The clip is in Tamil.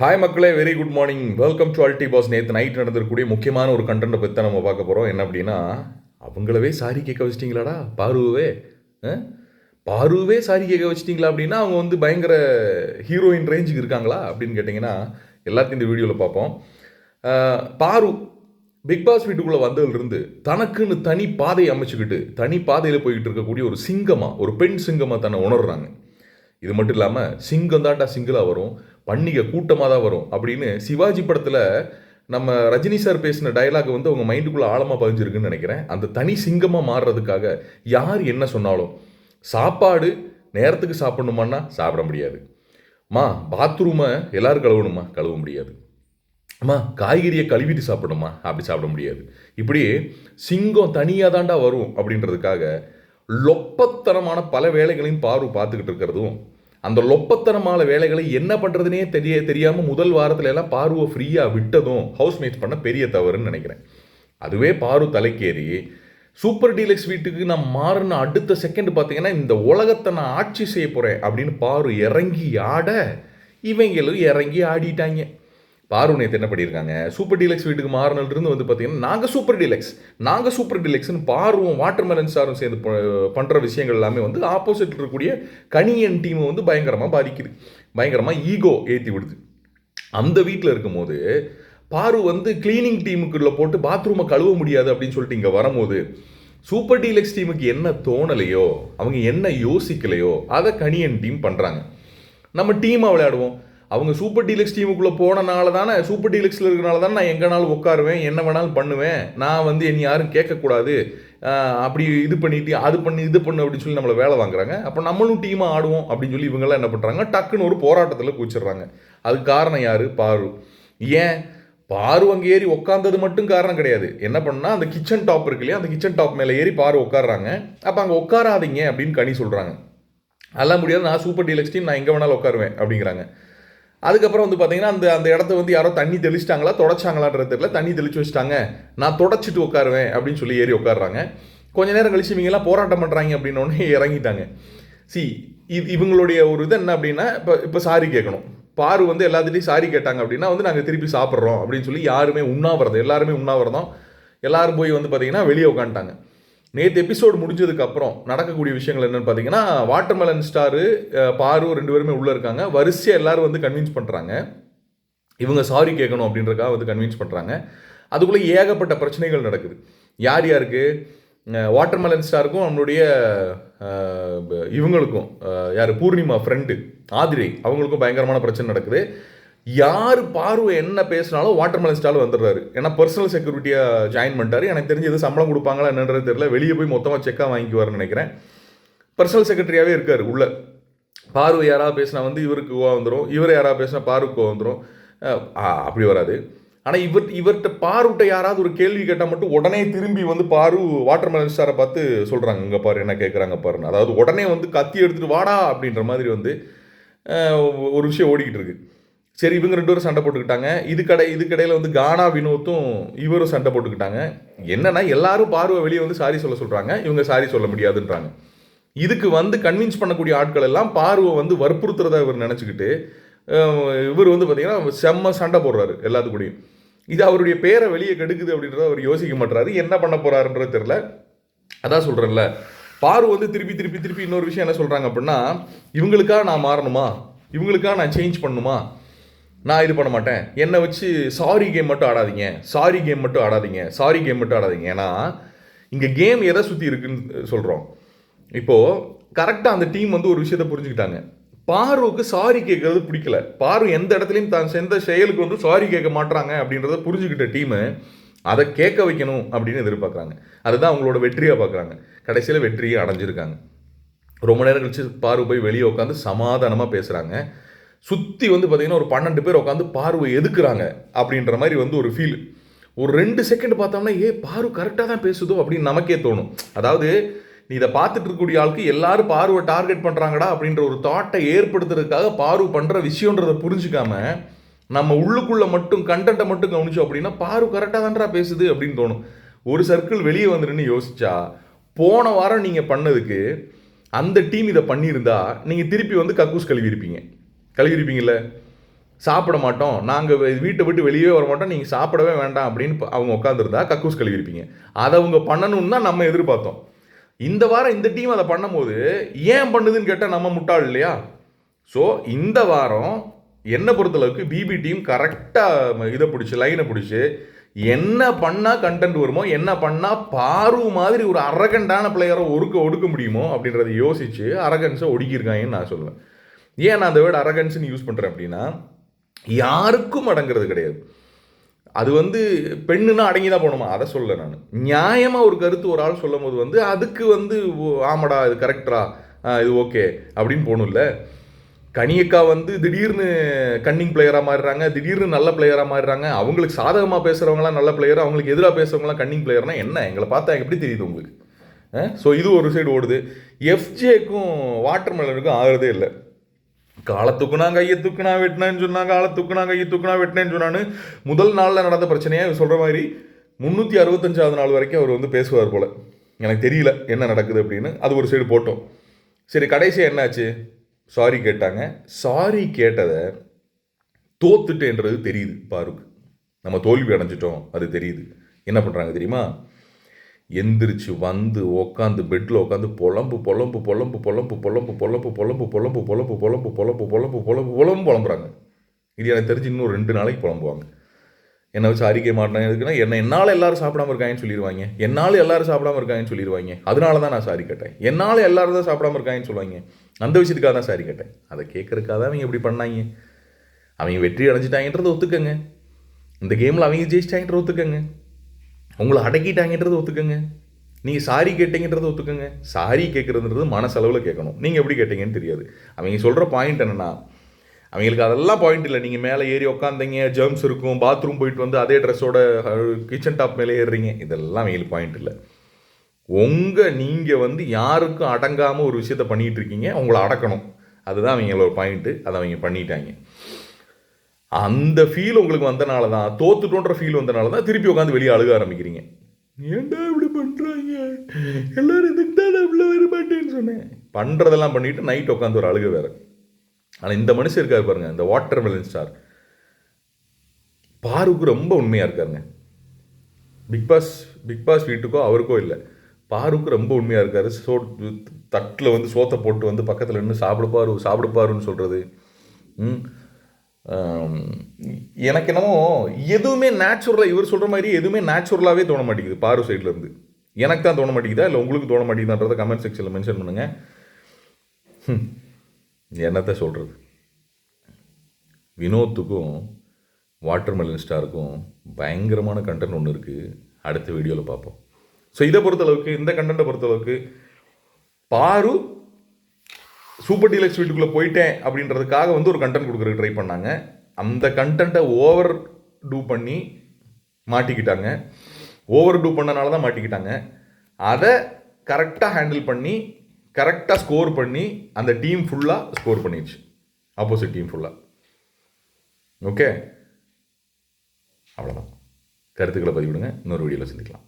ஹாய் மக்களே. Very good morning welcome to அல்டி boss நேற்று நைட் நடந்திருக்கக்கூடிய முக்கியமான ஒரு கண்டென்ட்டை பற்றி தான் நம்ம பார்க்க போகிறோம் என்ன அப்படின்னா அவங்களவே சாரி கேட்க வச்சிட்டிங்களாடா? பாருவே பாருவே சாரி கேட்க வச்சிட்டிங்களா அப்படின்னா அவங்க வந்து பயங்கர ஹீரோயின் ரேஞ்சுக்கு இருக்காங்களா அப்படின்னு கேட்டிங்கன்னா எல்லாத்தையும் இந்த வீடியோவில் பார்ப்போம். பாரு பிக் பாஸ் வீட்டுக்குள்ளே வந்ததுலேருந்து தனக்குன்னு தனி பாதையை அமைச்சுக்கிட்டு தனி பாதையில் போய்கிட்டு இருக்கக்கூடிய ஒரு சிங்கமாக ஒரு பெண் சிங்கமாக தன்னை உணர்றாங்க. இது மட்டும் இல்லாமல் சிங்கம் தாண்டா சிங்கிளாக வரும். பண்டிகை கூட்டமாக தான் வரும். அப்படின்னு சிவாஜி படத்தில் நம்ம ரஜினி சார் பேசின டயலாக் வந்து அவங்க மைண்டுக்குள்ளே ஆழமாக பதிஞ்சிருக்குன்னு நினைக்கிறேன். அந்த தனி சிங்கமாக மாறுறதுக்காக யார் என்ன சொன்னாலும் சாப்பாடு நேரத்துக்கு சாப்பிடணுமான்னா சாப்பிட முடியாது. மா பாத்ரூமை எல்லோரும் கழுவணுமா? கழுவ முடியாது. அம்மா காய்கறியை கழுவிட்டு சாப்பிடணுமா? அப்படி சாப்பிட முடியாது. இப்படி சிங்கம் தனியாக தாண்டா வரும் அப்படின்றதுக்காக லொப்பத்தனமான பல வேலைகளையும் பார்வை பார்த்துக்கிட்டு இருக்கிறதும் அந்த லொப்பத்தனமான வேலைகளை என்ன பண்ணுறதுனே தெரிய தெரியாமல் முதல் வாரத்துல எல்லாம் பார்வை ஃப்ரீயாக விட்டதும் ஹவுஸ்மேட்ஸ் பண்ண பெரிய தவறுன்னு நினைக்கிறேன். அதுவே பாரு தலைக்கேறி. சூப்பர் டீலக்ஸ் வீட்டுக்கு நான் மாறின அடுத்த செகண்ட் பார்த்தீங்கன்னா இந்த உலகத்தை நான் ஆட்சி செய்ய போகிறேன் அப்படின்னு பாரு இறங்கி ஆட இவங்களும் இறங்கி ஆடிட்டாங்க. பாரு நேற்று என்ன பண்ணியிருக்காங்க சூப்பர் டீலக்ஸ் வீட்டுக்கு மாறினிலிருந்து வந்து பார்த்தீங்கன்னா நாங்கள் சூப்பர் டீலக்ஸ் நாங்கள் சூப்பர் டீலக்ஸ்னு பாருவும் வாட்டர் மெலன் சாரும் சேர்ந்து பண்ணுற விஷயங்கள் எல்லாமே வந்து ஆப்போசிட் இருக்கக்கூடிய கனியன் டீமை வந்து பயங்கரமாக பாதிக்குது. பயங்கரமாக ஈகோ ஏற்றி விடுது. அந்த வீட்டில் இருக்கும்போது பாரு வந்து கிளீனிங் டீமுக்குள்ளே போட்டு பாத்ரூமை கழுவ முடியாது அப்படின்னு சொல்லிட்டு இங்கே வரும்போது சூப்பர் டீலக்ஸ் டீமுக்கு என்ன தோணலையோ அவங்க என்ன யோசிக்கலையோ அதை கனியன் டீம் பண்ணுறாங்க நம்ம டீமாக விளையாடுவோம். அவங்க சூப்பர் டீலக்ஸ் டீமுக்குள்ளே போனனால தானே சூப்பர் டீலக்ஸில் இருக்கிறனால தானே நான் எங்கேனாலும் உட்காருவேன் என்ன வேணாலும் பண்ணுவேன். நான் வந்து என்னை யாரும் கேட்கக்கூடாது. அப்படி இது பண்ணிட்டு அது பண்ணி இது பண்ணு அப்படின்னு சொல்லி நம்மளை வேலை வாங்குறாங்க. அப்போ நம்மளும் டீமாக ஆடுவோம் அப்படின்னு சொல்லி இவங்கெல்லாம் என்ன பண்ணுறாங்க டக்குன்னு ஒரு போராட்டத்தில் கூச்சிடுறாங்க அதுக்கு காரணம் யார்? பாரு. ஏன்? பாரு அங்கே ஏறி உட்காந்தது மட்டும் காரணம் கிடையாது. என்ன பண்ணால் அந்த கிச்சன் டாப் இருக்கு இல்லையா அந்த கிச்சன் டாப் மேலே ஏறி பாரு உட்காடுறாங்க அப்போ அங்கே உட்காராதீங்க அப்படின்னு கனி சொல்கிறாங்க அதெல்லாம் முடியாது. நான் சூப்பர் டீலக்ஸ் டீம் நான் எங்கே வேணாலும் உட்காருவேன் அப்படிங்கிறாங்க. அதுக்கப்புறம் வந்து பார்த்தீங்கன்னா அந்த அந்த இடத்த வந்து யாரோ தண்ணி தெளிச்சிட்டாங்களா தொடச்சாங்களான்றது தெரியல. தண்ணி தெளிச்சு வச்சிட்டாங்க. நான் தொடச்சிட்டு உட்காருவேன் அப்படின்னு சொல்லி ஏறி உட்காடுறாங்க கொஞ்ச நேரம் கழிச்சு இவங்கெல்லாம் போராட்டம் பண்ணுறாங்க அப்படின்னோடனே இறங்கிட்டாங்க. சி இது இவங்களுடைய ஒரு இது என்ன அப்படின்னா இப்போ இப்போ சாரி கேட்கணும். பாரு வந்து எல்லாத்துலேயும் சாரி கேட்டாங்க அப்படின்னா வந்து நாங்கள் திருப்பி சாப்பிட்றோம் அப்படின்னு சொல்லி யாருமே உண்ணாவிரதம் எல்லாருமே உண்ணாவிரதம். எல்லாரும் போய் வந்து பார்த்தீங்கன்னா வெளியே உட்காந்துட்டாங்க. நேற்று எபிசோடு முடிஞ்சதுக்கு அப்புறம் நடக்கக்கூடிய விஷயங்கள் என்னன்னு பார்த்தீங்கன்னா வாட்டர்மெலன் ஸ்டாரு பாரு ரெண்டு பேருமே உள்ளே இருக்காங்க. வரிசையாக எல்லாரும் வந்து கன்வின்ஸ் பண்ணுறாங்க இவங்க சாரி கேட்கணும் அப்படின்றக்காக வந்து கன்வின்ஸ் பண்ணுறாங்க அதுக்குள்ளே ஏகப்பட்ட பிரச்சனைகள் நடக்குது. யார் யாருக்கு? வாட்டர்மெலன் ஸ்டாருக்கும் நம்மளுடைய இவங்களுக்கும் யார்? பூர்ணிமா ஃப்ரெண்டு ஆதிரை. அவங்களுக்கும் பயங்கரமான பிரச்சனை நடக்குது. யார் பார்வை என்ன பேசினாலும் வாட்டர்மெலன் ஸ்டால் வந்துடுறாரு. ஏன்னா பர்சனல் செக்யூரிட்டியாக ஜாயின் பண்ணிட்டாரு. எனக்கு தெரிஞ்சு எது சம்பளம் கொடுப்பாங்களா என்னன்றது தெரியல. வெளியே போய் மொத்தமாக செக்காக வாங்கிக்குவாருன்னு நினைக்கிறேன். பர்சனல் செக்ரட்டரியாகவே இருக்கார் உள்ள. பார்வை யாராவது பேசினா வந்து இவருக்கு கோவம் வந்துடும் இவர் யாராவது பேசினா பார்வுக்கு வந்துடும் அப்படி வராது. ஆனால் இவர் இவர்கிட்ட பாருட்ட யாராவது ஒரு கேள்வி கேட்டால் மட்டும் உடனே திரும்பி வந்து பாரு வாட்டர்மெலன் ஸ்டாரை பார்த்து சொல்கிறாங்க இங்கே பாரு என்ன கேட்குறாங்க பாருன்னு. அதாவது உடனே வந்து கத்தி எடுத்துகிட்டு வாடா அப்படின்ற மாதிரி வந்து ஒரு விஷயம் ஓடிக்கிட்டு இருக்கு. சரி இவங்க ரெண்டு பேரும் சண்டை போட்டுக்கிட்டாங்க. இது கடை இது கடையில் வந்து கானா வினோத்தும் இவரும் சண்டை போட்டுக்கிட்டாங்க. என்னன்னா எல்லாரும் பார்வை வெளியே வந்து சாரி சொல்ல சொல்கிறாங்க இவங்க சாரி சொல்ல முடியாதுன்றாங்க. இதுக்கு வந்து கன்வின்ஸ் பண்ணக்கூடிய ஆட்கள் எல்லாம் பார்வை வந்து வற்புறுத்துறதா இவர் நினச்சிக்கிட்டு இவர் வந்து பார்த்தீங்கன்னா செம்ம சண்டை போடுறாரு எல்லாத்துக்கூடையும். இது அவருடைய பேரை வெளியே கெடுக்குது அப்படின்றத அவர் யோசிக்க மாட்டாரு என்ன பண்ண போகிறாருன்றது தெரில அதான் சொல்கிறேன்ல பாரு வந்து திருப்பி திருப்பி திருப்பி இன்னொரு விஷயம் என்ன சொல்கிறாங்க அப்படின்னா இவங்களுக்காக நான் மாறணுமா? இவங்களுக்காக நான் சேஞ்ச் பண்ணணுமா? நான் இது பண்ண மாட்டேன். என்னை வச்சு சாரி கேம் மட்டும் ஆடாதீங்க. சாரி கேம் மட்டும் ஆடாதீங்க. சாரி கேம் மட்டும் ஆடாதீங்க. ஏன்னா இங்கே கேம் எதை சுற்றி இருக்குன்னு சொல்கிறோம் இப்போது கரெக்டாக அந்த டீம் வந்து ஒரு விஷயத்தை புரிஞ்சுக்கிட்டாங்க. பாருவுக்கு சாரி கேட்கறது பிடிக்கல. பாரு எந்த இடத்துலையும் தான் செந்த செயலுக்கு வந்து சாரி கேட்க மாட்டாங்க அப்படின்றத புரிஞ்சுக்கிட்ட டீமு அதை கேட்க வைக்கணும் அப்படின்னு எதிர்பார்க்குறாங்க. அதுதான் அவங்களோட வெற்றியாக பார்க்குறாங்க கடைசியில் வெற்றியை அடைஞ்சிருக்காங்க. ரொம்ப நேரம் கழிச்சு பாரு போய் வெளியே உட்காந்து சமாதானமாக பேசுகிறாங்க சுற்றி வந்து பார்த்தீங்கன்னா ஒரு பன்னெண்டு பேர் உட்காந்து பார்வை எதுக்குறாங்க அப்படின்ற மாதிரி வந்து ஒரு ஃபீல் ஒரு ரெண்டு செகண்ட் பார்த்தோம்னா ஏ பாரு கரெக்டாக தான் பேசுதோ? அப்படின்னு நமக்கே தோணும். அதாவது நீ இதை பார்த்துட்டு இருக்கக்கூடிய ஆளுக்கு எல்லாரும் பார்வை டார்கெட் பண்ணுறாங்கடா அப்படின்ற ஒரு தாட்டை ஏற்படுத்துறதுக்காக பார்வை பண்ணுற விஷயன்றதை புரிஞ்சுக்காம நம்ம உள்ளுக்குள்ளே மட்டும் கண்டென்ட்டை மட்டும் கவனிச்சோம் அப்படின்னா பாரு கரெக்டாக தான்டா பேசுது அப்படின்னு தோணும். ஒரு சர்க்கிள் வெளியே வந்துருன்னு யோசிச்சா போன வாரம் நீங்கள் பண்ணதுக்கு அந்த டீம் இதை பண்ணியிருந்தா நீங்கள் திருப்பி வந்து கக்கூஸ் கழுவி இருப்பீங்க கழுகிருப்பீங்கள சாப்பிட மாட்டோம். நாங்கள் வீட்டை விட்டு வெளியே வர மாட்டோம். நீங்கள் சாப்பிடவே வேண்டாம் அப்படின்னு அவங்க உட்காந்துருந்தா கக்கூஸ் கழுகிருப்பீங்க அதை அவங்க பண்ணணும்னு தான் நம்ம எதிர்பார்த்தோம். இந்த வாரம் இந்த டீம் அதை பண்ணும்போது ஏன் பண்ணுதுன்னு கேட்டால் நம்ம முட்டாள் இல்லையா? ஸோ இந்த வாரம் என்னை பொறுத்தளவுக்கு பிபி டீம் கரெக்டாக இதை பிடிச்சி லைனை பிடிச்சி என்ன பண்ணால் கண்டென்ட் வருமோ என்ன பண்ணால் பாரு மாதிரி ஒரு அரகண்டான பிளேயரை ஒடுக்க ஒடுக்க முடியுமோ அப்படின்றத யோசித்து அரகன்ஸை ஒடுக்கியிருக்காங்கன்னு நான் சொல்லுவேன். ஏன் நான் அந்த வேர்டு அரகன்ஸ்னு யூஸ் பண்ணுறேன் அப்படின்னா யாருக்கும் அடங்குறது கிடையாது. அது வந்து பெண்ணுன்னா அடங்கி தான் போகணுமா? அதை சொல்ல நான். நியாயமாக ஒரு கருத்து ஒரு ஆள் சொல்லும் போது வந்து அதுக்கு வந்து ஓ, ஆமாடா இது கரெக்டரா இது ஓகே அப்படின்னு போகணும்ல. கனியக்கா வந்து திடீர்னு கன்னிங் பிளேயராக மாறுறாங்க திடீர்னு நல்ல பிளேயராக மாறுறாங்க. அவங்களுக்கு சாதகமாக பேசுகிறவங்களாம் நல்ல பிளேயர் அவங்களுக்கு எதிராக பேசுகிறவங்களாம் கன்னிங் பிளேயர்னா என்ன? எங்களை பார்த்தா எப்படி தெரியுது உங்களுக்கு? ஸோ இது ஒரு சைடு ஓடுது. எஃப்ஜேக்கும் வாட்டர் மெலனுக்கும் ஆகிறதே இல்லை. காலை தூக்குனா கையை தூக்குனா வெட்டினேன்னு சொன்னான் காலை தூக்குனா கையை தூக்குனா வெட்டினேன்னு சொன்னான்னு முதல் நாளில் நடந்த பிரச்சனையை சொல்கிற மாதிரி முந்நூற்றி அறுபத்தஞ்சாவது நாள் வரைக்கும் அவர் வந்து பேசுவார் போல். எனக்கு தெரியல என்ன நடக்குது அப்படின்னு. அது ஒரு சைடு போட்டோம். சரி கடைசியாக என்னாச்சு? சாரி கேட்டாங்க. சாரி கேட்டதை தோத்துட்டேன்றது தெரியுது பாருக்கு. நம்ம தோல்வி அடைஞ்சிட்டோம் அது தெரியுது. என்ன பண்ணுறாங்க தெரியுமா? எந்திரிச்சு வந்து உக்காந்து பெட்டில் உட்காந்து புலம்பு புலம்பு புலம்பு புலம்பு புலம்பு புலம்பு புலம்பு புலம்பு புலம்பு புலம்பு புலம்பு புலம்பு புலம்பு புலம்பு புலம்புறாங்க இது எனக்கு தெரிஞ்சு இன்னும் ரெண்டு நாளைக்கு புலம்புவாங்க என்னை வச்சு அறிக்கை மாட்டேன் எதுக்குன்னா என்ன என்னால் எல்லாரும் சாப்பிடாம இருக்காங்கன்னு சொல்லிடுவாங்க என்னால் எல்லாரும் சாப்பிடாம இருக்காங்கன்னு சொல்லிடுவாங்க அதனால தான் நான் சாரி கேட்டேன் என்னால் எல்லாரும் தான் சாப்பிடாம இருக்காங்கன்னு சொல்லுவாங்க அந்த விஷயத்துக்காக தான் சாரி கேட்டேன் அதை கேட்கறதுக்காக தான் அவங்க இப்படி பண்ணாங்க அவங்க வெற்றி அடைஞ்சிட்டாங்கன்றதை ஒத்துக்கங்க இந்த கேமில் அவங்க ஜெயிச்சிட்டாங்கன்றத ஒத்துக்கங்க உங்களை அடக்கிட்டாங்கன்றது ஒத்துக்கங்க. நீங்கள் சாரி கேட்டீங்கன்றதை ஒத்துக்கங்க. சாரி கேட்குறதுன்றது மனசளவில் கேட்கணும். நீங்கள் எப்படி கேட்டீங்கன்னு தெரியாது. அவங்க சொல்கிற பாயிண்ட் என்னென்னா அவங்களுக்கு அதெல்லாம் பாயிண்ட் இல்லை. நீங்கள் மேலே ஏறி உக்காந்தீங்க ஜெர்ம்ஸ் இருக்கும் பாத்ரூம் போயிட்டு வந்து அதே ட்ரெஸ்ஸோட கிச்சன் டாப் மேலே ஏறுறீங்க. இதெல்லாம் அவங்களுக்கு பாயிண்ட் இல்லை. உங்கள் நீங்கள் வந்து யாருக்கும் அடங்காமல் ஒரு விஷயத்த பண்ணிகிட்டு இருக்கீங்க. உங்களை அடக்கணும். அதுதான் அவங்களோட பாயிண்ட்டு அதை அவங்க பண்ணிட்டாங்க. அந்த ஃபீல் உங்களுக்கு வந்தனால தான் தோத்துட்டோன்ற ஃபீல் வந்தனால தான் திருப்பி உட்காந்து வெளியே அழுக ஆரம்பிக்கிறீங்க. ஏன்டா இப்படி பண்ணுறாங்க எல்லோரும் இதுக்கு தான் இவ்வளோ உள்ள சொன்னேன். பண்ணுறதெல்லாம் பண்ணிவிட்டு நைட் உட்காந்து ஒரு அழுக வேற. ஆனால் இந்த மனுஷன் இருக்கார் பாருங்க இந்த வாட்டர் மெலன் ஸ்டார் பாருக்கு ரொம்ப உண்மையாக இருக்காருங்க. பிக் பாஸ் பிக் பாஸ் வீட்டுக்கோ அவருக்கோ இல்லை. பாருக்கு ரொம்ப உண்மையாக இருக்காரு. சோ தட்டில் வந்து சோத்தை போட்டு வந்து பக்கத்தில் நின்று சாப்பிடுப்பாரு சாப்பிடுப்பாருன்னு சொல்கிறது ம். எனக்கு என்னமோ எதுவுமே நேச்சுரலாக இவர் சொல்கிற மாதிரி எதுவுமே நேச்சுரலாகவே தோண மாட்டேங்குது பாரு சைட்லேருந்து எனக்கு தான் தோண மாட்டேங்குதா? இல்லை உங்களுக்கு தோண மாட்டேங்குதான்றத கமெண்ட் செக்ஷனில் மென்ஷன் பண்ணுங்கள் என்னத்தை என்னத்த சொல்கிறது வினோத்துக்கும் வாட்டர்மெலன் ஸ்டாருக்கும் பயங்கரமான கண்டென்ட் ஒன்று இருக்குது அடுத்த வீடியோவில் பார்ப்போம். ஸோ இதை பொறுத்தளவுக்கு இந்த கண்டென்ட்டை பொறுத்தளவுக்கு பாரு சூப்பர் டீலக்ஸ் வீட்டுக்குள்ளே போயிட்டேன் அப்படின்றதுக்காக வந்து ஒரு கண்டென்ட் கொடுக்குறதுக்கு ட்ரை பண்ணாங்க. அந்த கண்டென்ட்டை ஓவர் டூ பண்ணி மாட்டிக்கிட்டாங்க. ஓவர் டூ பண்ணனால தான் மாட்டிக்கிட்டாங்க. அதை கரெக்டாக ஹேண்டில் பண்ணி கரெக்டாக ஸ்கோர் பண்ணி அந்த டீம் ஃபுல்லாக ஸ்கோர் பண்ணிடுச்சு. ஆப்போசிட் டீம் ஃபுல்லாக ஓகே அவ்வளோதான் கருத்துக்களை பதிவிடுங்க. இன்னொரு வீடியோவில் சந்திக்கலாம்.